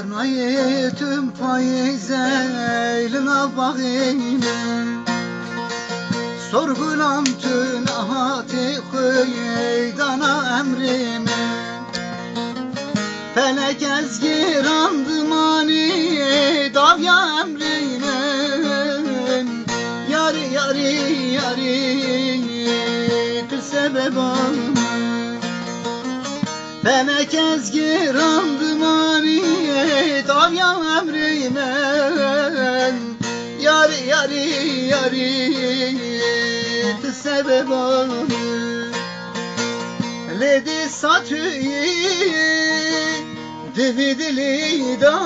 Karnayı tüm faiz eline bakayım Sorgulam tüm ahati kıydana emrime Felek ezgiran dımani davya emrime Yari yari yari tü sebebam Felek ezgiran dımani davya emrime. Yari yari yari tü sebebam Ledi satüyi dividili da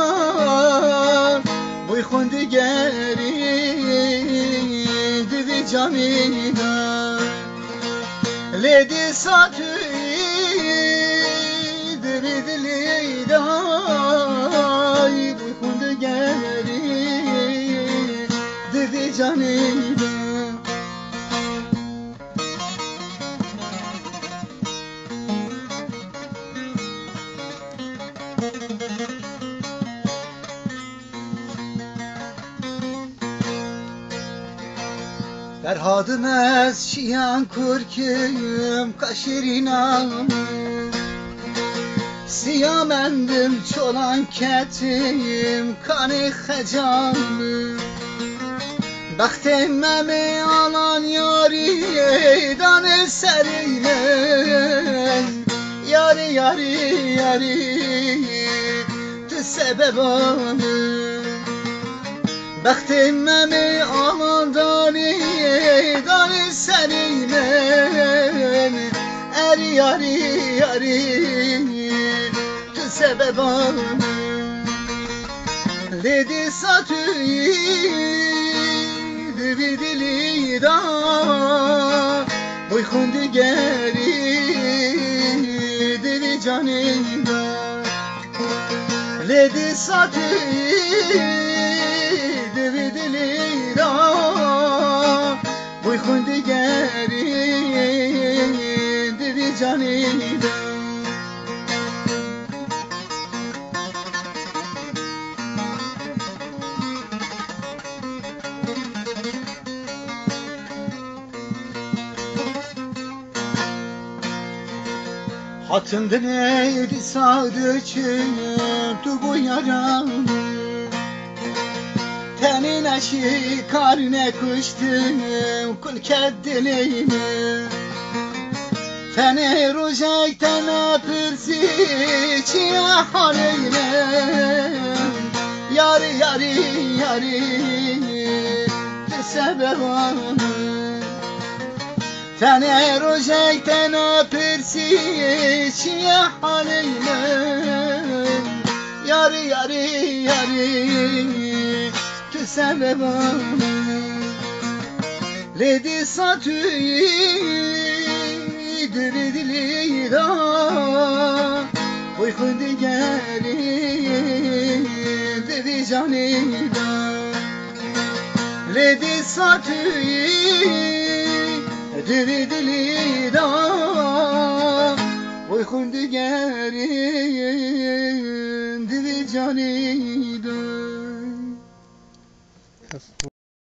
Buy xundi geri divi camida. Ledi satüyi dividili da Buy xundi geri divi camida Ferhadım ez şiyan kurküm kaşirinam Siyamendim çolan ketim kanı hecam Baktemmemi alan yari danı serine Yari yari yari tü sebebamı Bəxtimməmi aman dani, dani səninlə Əri yari yari tü səbəbam Ledi satüyi divi dili da. Buyxun digəri divi canında Ledi satüyi dividili da. Buyxun digəri divi canida Hatın neydi sadıçım tu bu yaramı. Tenine şikarine kuştum kul keddileyim Tene rujekten apırsi çiye haleyim Yari yari yari sebebam Tene rujekten apırsi çiye haleyim Yari yari yari tü sebebam Ledi satüyi diridili da Uyku digeri divi canida Ledi satüyi diridili da Uyku digeri divi canida